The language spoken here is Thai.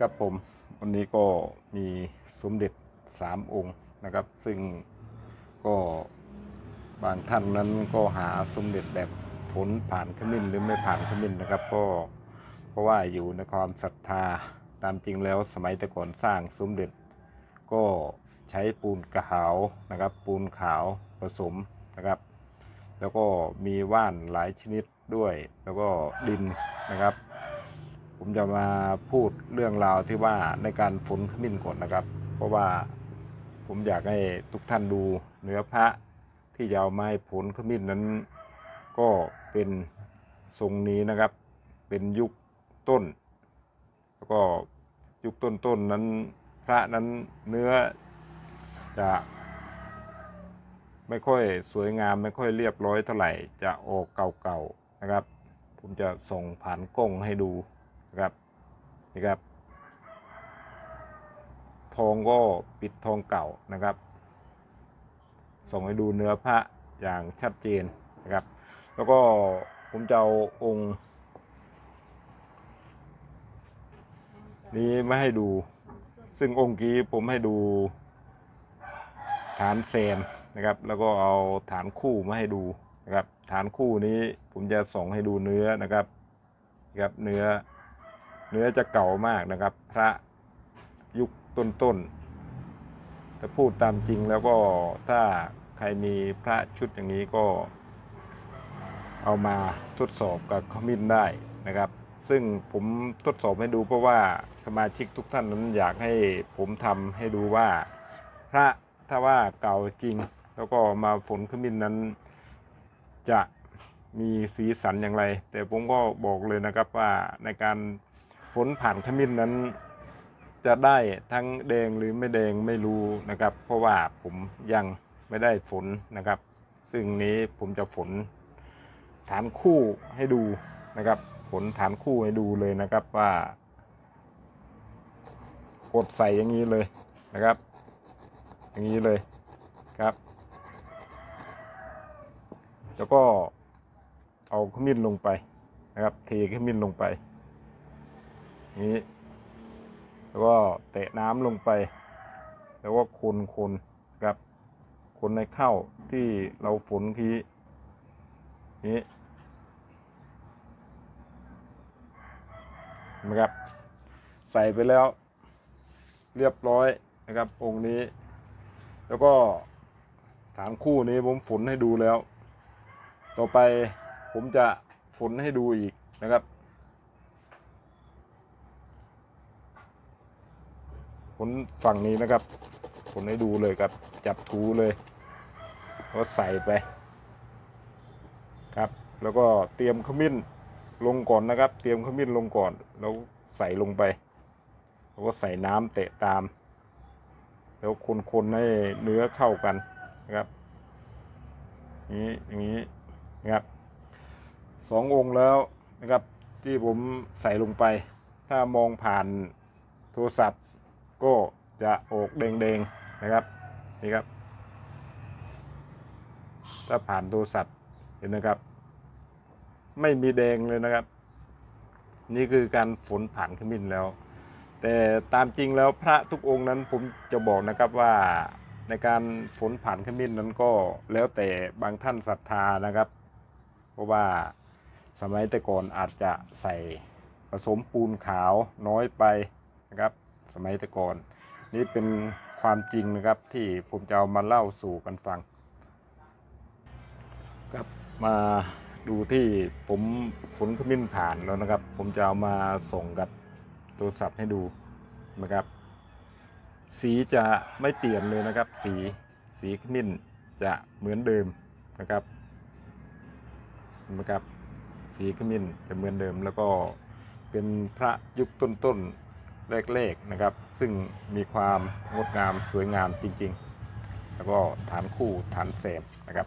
ครับผมวันนี้ก็มีสมเด็จสามองค์นะครับ ซึ่งก็บางท่านนั้นก็หาสมเด็จแบบผลผ่านขมิ้นหรือไม่ผ่านขมิ้นนะครับก็เพราะว่าอยู่ในความศรัทธาตามจริงแล้วสมัยแต่ก่อนสร้างสมเด็จ ก็ใช้ปูนขาวนะครับ ปูนขาวผสมนะครับ แล้วก็มีว่านหลายชนิดด้วย แล้วก็ดินนะครับ ผมจะมาพูดเรื่องราวที่ว่าในการฝนขมิ้นก่อนนะครับ เพราะว่าผมอยากให้ทุกท่านดูเนื้อพระที่จะเอาไม้ผลขมิ้นนั้น ก็เป็นทรงนี้นะครับ เป็นยุคต้น แล้วก็ยุคต้นๆนั้นพระนั้นเนื้อจะไม่ค่อยสวยงามไม่ค่อยเรียบร้อยเท่าไหร่จะออกเก่าๆนะครับ ผมจะส่งผ่านกล้องให้ดู นะครับนี่ครับ ทองก็ปิดทองเก่านะครับ ส่งให้ดูเนื้อพระอย่างชัดเจนนะครับ แล้วก็ผมจะเอาองค์ นี้มาให้ดู ซึ่งองค์กี้ผมให้ดูฐานแซมนะครับ แล้วก็เอาฐานคู่มาให้ดูนะครับ ฐานคู่นี้ผมจะส่งให้ดูเนื้อนะครับนะครับเนื้อ เนื้อจะเก่ามากนะครับ พระยุคต้นๆแต่พูดตามจริงแล้วก็ถ้าใครมีพระชุดอย่างนี้ก็ เอามาทดสอบกับขมิ้นได้นะครับ ซึ่งผมทดสอบให้ดูเพราะว่าสมาชิกทุกท่านนั้นอยากให้ผมทำให้ดูว่า พระถ้าว่าเก่าจริง แล้วก็มาฝนขมิ้นนั้นจะมีสีสันอย่างไร แต่ผมก็บอกเลยนะครับว่าในการ ฝนผ่านขมิ้นนั้น จะได้ทั้งแดงหรือไม่แดงไม่รู้นะครับ เพราะว่าผมยังไม่ได้ฝนนะครับ ซึ่งนี้ผมจะฝนฐานคู่ให้ดูนะครับ ผลฐานคู่ให้ดูเลยนะครับว่ากดใส่อย่างนี้เลยนะครับ อย่างนี้เลยครับ แล้วก็เอาขมิ้นลงไปนะครับเทขมิ้นลงไป นี้ แล้วก็เตะน้ำลงไป แล้วก็คนคนครับคนในข้าวที่เราฝนทีนี้นะครับ ใส่ไปแล้วเรียบร้อยนะครับ องค์นี้ แล้วก็ฐานคู่นี้ผมฝนให้ดูแล้ว ต่อไปผมจะฝนให้ดูอีกนะครับ ฝนฝั่งนี้นะครับฝนให้ดูเลยครับ จับถูเลยแล้วใส่ไปครับ แล้วก็เตรียมขมิ้นลงก่อนนะครับ เตรียมขมิ้นลงก่อนแล้วใส่ลงไปแล้วก็ใส่น้ำเตะตาม แล้วคนๆให้เนื้อเข้ากันนะครับอย่างนี้อย่างนี้นะครับสององค์แล้วนะครับที่ผมใส่ลงไป ถ้ามองผ่านโทรศัพท์ ก็จะออกแดงๆนะครับนี่ครับ ถ้าผ่านโทรศัพท์เห็นนะครับ ไม่มีแดงเลยนะครับ นี่คือการฝนผ่านขมิ้นแล้ว แต่ตามจริงแล้วพระทุกองค์นั้นผมจะบอกนะครับว่าในการฝนผ่านขมิ้นนั้นก็แล้วแต่บางท่านศรัทธานะครับ เพราะว่าสมัยแต่ก่อนอาจจะใส่ผสมปูนขาวน้อยไปนะครับ สมัยแต่ก่อน นี่เป็นความจริงนะครับที่ผมจะเอามาเล่าสู่กันฟังครับมาดูที่ผมฝนขมิ้นผ่านแล้วนะครับ ผมจะเอามาส่งกับโทรศัพท์ให้ดูนะครับ สีจะไม่เปลี่ยนเลยนะครับ สีสีขมิ้นจะเหมือนเดิมนะครับนะครับ สีขมิ้นจะเหมือนเดิมแล้วก็เป็นพระยุคต้นๆ แรกๆนะครับ ซึ่งมีความงดงามสวยงามจริงๆ แล้วก็ฐานคู่ฐานแสมนะครับ